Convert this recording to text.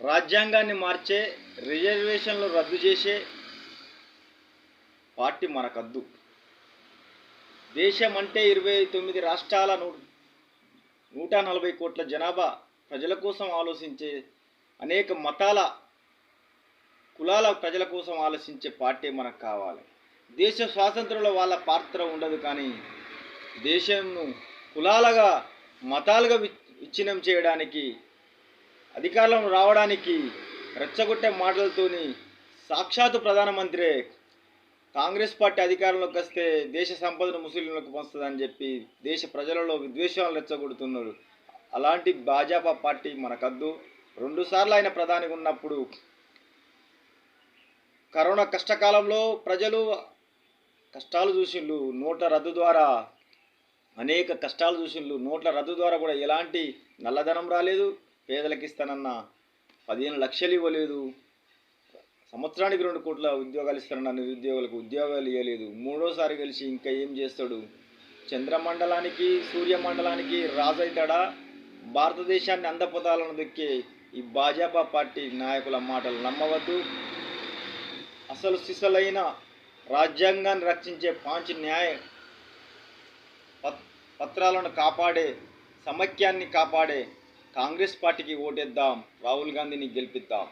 రాజ్యాంగాన్ని మార్చే రిజర్వేషన్లు రద్దు చేసే పార్టీ మనకద్దు. దేశం అంటే ఇరవై తొమ్మిది రాష్ట్రాల నూ నూట నలభై కోట్ల జనాభా ప్రజల కోసం ఆలోచించే అనేక మతాల కులాల ప్రజల కోసం ఆలోచించే పార్టీ మనకు కావాలి దేశ స్వాతంత్రంలో వాళ్ళ పాత్ర ఉండదు కానీ దేశంను కులాలుగా మతాలుగా విచ్ఛిన్నం చేయడానికి అధికారంలో రావడానికి రెచ్చగొట్టే మాటలతోని సాక్షాత్తు ప్రధానమంత్రి కాంగ్రెస్ పార్టీ అధికారంలోకి వస్తే దేశ సంపదను ముస్లింలకు పంచుతుందని చెప్పి దేశ ప్రజలలో విద్వేషాలు రెచ్చగొడుతున్నారు. అలాంటి భాజపా పార్టీ మనకద్దు. రెండుసార్లు ఆయన ప్రధానిగా ఉన్నప్పుడు కరోనా కష్టకాలంలో ప్రజలు కష్టాలు చూసిండ్రు. నోట్ల రద్దు ద్వారా అనేక కష్టాలు చూసిండ్రు. నోట్ల రద్దు ద్వారా కూడా ఎలాంటి నల్లధనం రాలేదు. పేదలకు ఇస్తానన్న పదిహేను లక్షలు ఇవ్వలేదు. సంవత్సరానికి రెండు కోట్ల ఉద్యోగాలు ఇస్తానన్న నిరుద్యోగులకు ఉద్యోగాలు ఇవ్వలేదు. మూడోసారి కలిసి ఇంకా ఏం చేస్తాడు? చంద్రమండలానికి సూర్యమండలానికి రాజు అవుతాడా భారతదేశాన్ని అందపదాలను దొక్కే ఈ భాజపా పార్టీ నాయకుల మాటలు నమ్మవద్దు. అసలు సిసలైన రాజ్యాంగాన్ని రక్షించే పాంచ్ న్యాయ పత్- పత్రాలను కాపాడే సమైక్యాన్ని కాపాడే కాంగ్రెస్ పార్టీకి ఓటేద్దాం రాహుల్ గాంధీని గెలిపిద్దాం.